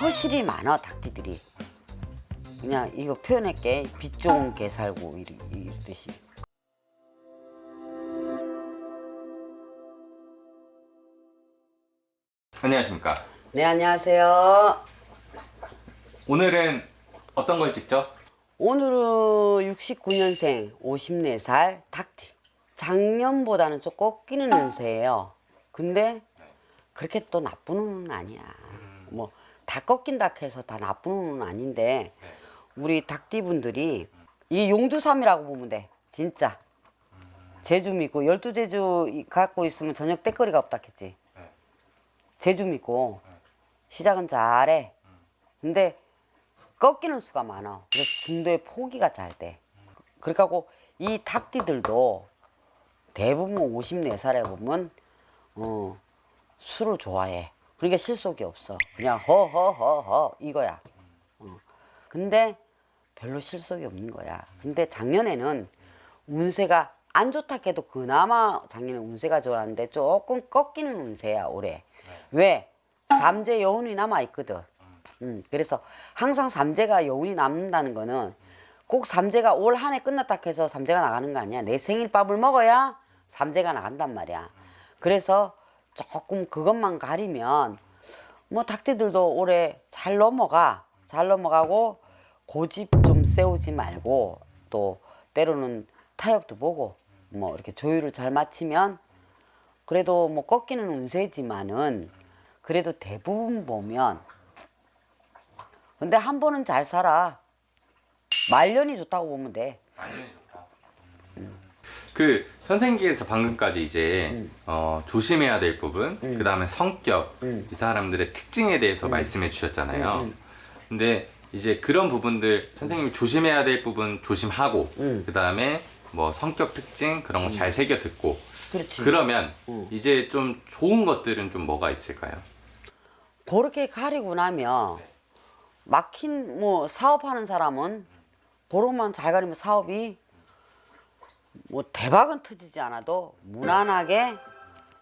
허실이 많아 닭띠들이. 그냥 이거 표현할게. 빛 좋은 개 살고 이리, 이러듯이. 안녕하십니까. 네 안녕하세요. 오늘은 어떤 걸 찍죠? 오늘은 69년생 54살 닭띠. 작년보다는 좀 꺾이는 운세예요. 근데 그렇게 또 나쁜 운은 아니야. 뭐 다 꺾인다 해서 다 나쁜 운은 아닌데 우리 닭띠 분들이 이 용두삼이라고 보면 돼 진짜 제주 믿고 열두 제주 갖고 있으면 저녁 때거리가 없다 했지 제주 믿고 시작은 잘해 근데 꺾이는 수가 많아. 그래서 중도의 포기가 잘 돼. 그러니까 이 닭띠들도 대부분 54살에 보면 어, 술을 좋아해. 그러니까 실속이 없어. 그냥 허허허허 이거야. 어. 근데 별로 실속이 없는 거야. 근데 작년에는 운세가 안 좋다 해도 그나마 작년에 운세가 좋았는데 조금 꺾이는 운세야 올해. 왜? 삼재 여운이 남아 있거든. 음, 그래서 항상 삼재가 여운이 남는다는 거는 꼭 삼재가 올 한 해 끝났다 해서 삼재가 나가는 거 아니야. 내 생일밥을 먹어야 삼재가 나간단 말이야. 그래서 조금 그것만 가리면 뭐 닭띠들도 올해 잘 넘어가. 잘 넘어가고 고집 좀 세우지 말고 또 때로는 타협도 보고 뭐 이렇게 조율을 잘 맞추면 그래도 뭐 꺾이는 운세지만은 그래도 대부분 보면 근데 한 번은 잘 살아. 말년이 좋다고 보면 돼. 완전히 좋다. 그 선생님께서 방금까지 이제 어, 조심해야 될 부분, 그 다음에 성격, 음. 이 사람들의 특징에 대해서 말씀해 주셨잖아요. 근데 이제 그런 부분들 선생님이 조심해야 될 부분 조심하고, 음. 그 다음에 뭐 성격 특징 그런 거 잘 새겨 듣고. 그렇지. 그러면 음. 이제 좀 좋은 것들은 좀 뭐가 있을까요? 그렇게 가리고 나면 막힌 뭐 사업하는 사람은 그로만 잘 가리면 사업이 뭐 대박은 터지지 않아도 무난하게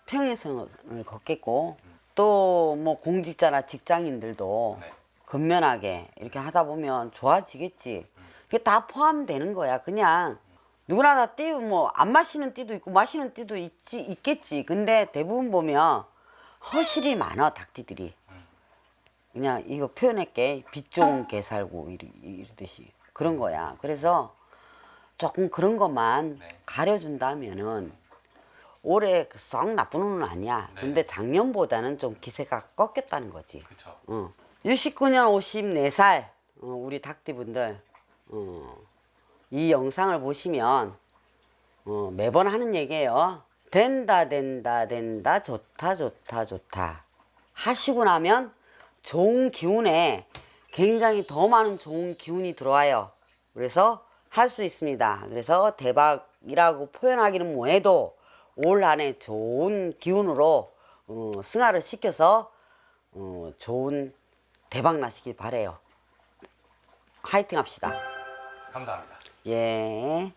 평행선을 걷겠고 또 뭐 공직자나 직장인들도 네. 근면하게 이렇게 하다 보면 좋아지겠지. 그게 다 포함되는 거야. 그냥 누구나 다 띠, 뭐, 안 마시는 띠도 있고, 마시는 띠도 있지, 있겠지. 근데 대부분 보면 허실이 많아, 닭띠들이. 그냥 이거 표현할게. 빛 좋은 개 살고 이러, 이러듯이. 그런 거야. 그래서 조금 그런 것만 네. 가려준다면은 올해 썩 나쁜 운은 아니야. 네. 근데 작년보다는 좀 기세가 꺾였다는 거지. 그렇죠. 어. 69년 54살 어, 우리 닭띠분들 어, 이 영상을 보시면 어, 매번 하는 얘기예요. 된다 된다 된다 좋다 좋다 좋다 하시고 나면 좋은 기운에 굉장히 더 많은 좋은 기운이 들어와요. 그래서 할 수 있습니다. 그래서 대박이라고 표현하기는 뭐해도 올 한해 좋은 기운으로 어, 승화를 시켜서 어, 좋은 대박 나시길 바래요. 화이팅 합시다. 감사합니다. 예.